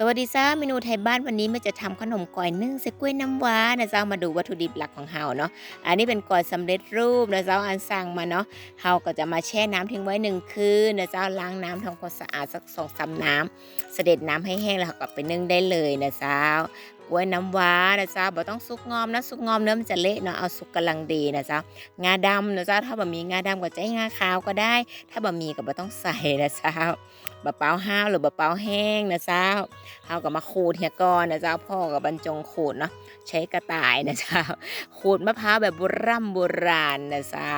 สวัสดีจ้าเมนูไทยบ้านวันนี้มันจะทำขนมก่อยนึ่งใส่กล้วยน้ำว้านะเจ้ามาดูวัตถุดิบหลักของเฮาเนาะอันนี้เป็นก่อยสำเร็จรูปนะเจ้าอันสั่งมาเนาะเฮาก็จะมาแช่น้ำทิ้งไว้หนึ่งคืนนะเจ้าล้างน้ำทำความสะอาดสักสองสามน้ำเสด็จน้ำให้แห้งแล้วก็ไปนึ่งได้เลยนะเจ้า กล้วยน้ำว้านะจ้าบ่ต้องสุกงอมนะสุกงอมเนื้อมันจะเละเนาะเอาสุกกำลังดีนะจ้างาดำนะจ้าถ้าบ่มีงาดำก็ใช้งาขาวก็ได้ ถ้าบ่มีก็บ่ต้องใส่นะจ้าบะเปาห้าวหรือบะเปาแห้งนะจ้าเฮาก็มาขูดเฮียก่อนนะจ้าพ่อกับบรรจงขูดเนาะใช้กระต่ายนะจ้าขูดมะพร้าวแบบโบราณโบราณนะจ้า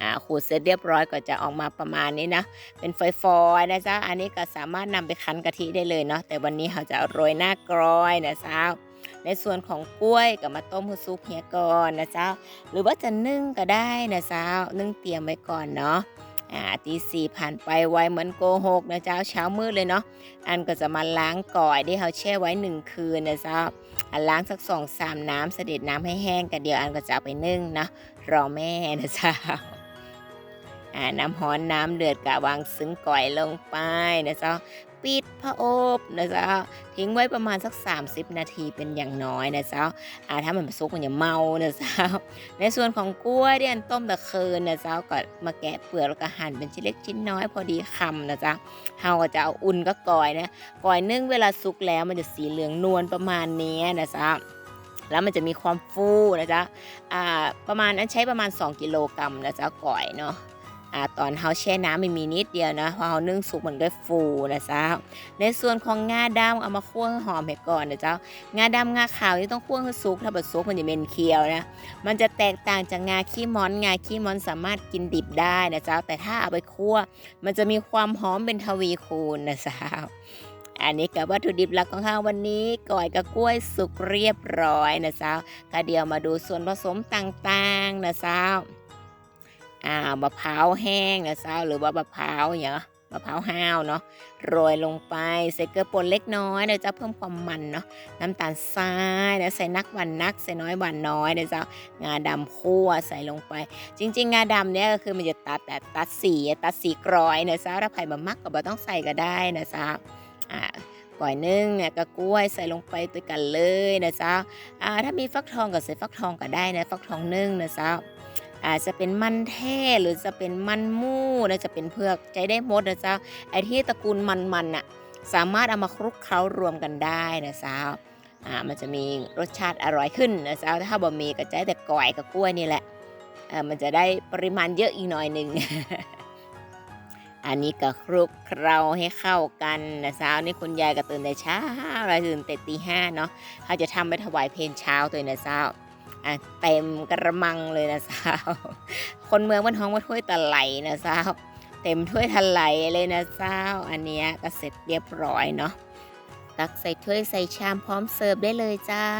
อ่าขูดเสร็จเรียบร้อยก็จะออกมาประมาณนี้นะ เป็นฝอยๆนะจ้าอันนี้ก็สามารถนำไปคั้นกะทิได้เลยเนาะ แต่วันนี้เราจะโรยหน้ากรอยนะจ้าในส่วนของกล้วยก็มาต้มให้ซุปเฮียก่อนนะเจ้า หรือว่าจะนึ่งก็ได้นะเจ้า นึ่งเตรียมไว้ก่อนเนาะอ่าตีสี่ผ่านไปไวเหมือนโกหกนะเจ้าเช้ามืดเลยเนาะอันก็จะมาล้างก่อยที่เขาแช่ไว้หนึ่งคืนนะเจ้าอันล้างสักสองสามน้ำเสด็จน้ำให้แห้งกันเดียวอันก็จะเอาไปนึ่งนะรอแม่นะเจ้า อ่าน้ำฮ้อนน้ำเดือดกะวางซึ้งก่อยลงไปนะเจ้าปิดพระอบนะเจ้าทิ้งไว้ประมาณสัก 30 นาทีเป็นอย่างน้อยนะเจ้าอ่าถ้ามันสุกมันจะเมานะเจ้าในส่วนของกล้วยที่อันต้มตะเคืนนะเจ้าก็มาแกะเปลือกแล้วก็หั่นเป็นชิ้นเล็กชิ้นน้อยพอดีคำนะจ๊ะเฮาก็จะเอาอุ่นก็ก่อยนะก่อยนึ่งเวลาสุกแล้วมันจะสีเหลืองนวลประมาณนี้นะจ๊ะแล้วมันจะมีความฟูนะจ๊ะ อ่า ประมาณนั้นใช้ประมาณ 2 กิโลกรัมนะจ๊ะก่อยเนาะ อ่าตอนเฮาแช่น้ำไม่มีนิดเดียวนะพอเฮานึ่งสุกมันก็ฟูนะจ๊ะในส่วนของงาดำเอามาคั่วให้หอมให้ก่อนนะจ๊ะงาดำงาขาวนี่ต้องคั่วให้สุกถ้าบ่สุกมันจะเป็นเคียวนะมันจะแตกต่างจากงาขี้ม้อนงาขี้ม้อนสามารถกินดิบได้นะจ๊ะแต่ถ้าเอาไปคั่ว มันจะมีความหอมเป็นทวีคูณนะจ๊ะอันนี้กับวัตถุดิบหลักของเราววันนี้ก่อยกับกล้วยสุกเรียบร้อยนะจ๊ะก็เดี๋ยวมาดูส่วนผสมต่างๆนะจ๊ะ อ่ามะพร้าวแห้งนะจ๊ะหรือว่ามะพร้าวเนี่ยมะพร้าวห้าวเนาะโรยลงไปใส่เกลือป่นเล็กน้อยนะจ๊ะเพิ่มความมันเนาะน้ำตาลทรายนะใส่นักหวันนักใส่น้อยหวานน้อยนะเจ้างาดำคั่วใส่ลงไป จริง ๆ งาดำเนี่ยก็คือมันจะตัดแต่ตัดสีตัดสีกรอยเนะเจ้าถ้าใครบะมักก็บ่ต้องใส่ก็ได้นะเจ้าอ่าก่อยนึ่งเนี่ยก็กล้วยใส่ลงไปด้วยกันเลยนะเจ้าอ่าถ้ามีฟักทองก็ใส่ฟักทองก็ได้นะฟักทองนึ่งนะเจ้า อาจจะเป็นมันแท้หรือจะเป็นมันมู้นะจะเป็นเผือกใจได้หมดนะเจ้าไอ้ที่ตระกูลมันๆน่ะสามารถเอามาคลุกเคล้ารวมกันได้นะสาวอ่ามันจะมีรสชาติอร่อยขึ้นนะสาวถ้าบะหมี่ก็ใช้แต่ก่อยกับกล้วยนี่แหละเออมันจะได้ปริมาณเยอะอีกหน่อยหนึ่งอันนี้ก็คลุกเคล้าให้เข้ากันนะสาวนี่คุณยายก็ตื่นแต่เช้าเราตื่นแต่ตีห้าเนาะเขาจะทำไปถวายเพลเช้าตัวนะสาว อะเต็มกระมังเลยนะสาว คนเมืองบ้านท้องว่าถ้วยตะไหลนะสาว เต็มถ้วยทะไหลเลยนะสาว อันเนี้ยก็เสร็จเรียบร้อยเนาะ ตักใส่ถ้วยใส่ชามพร้อมเสิร์ฟได้เลยเจ้า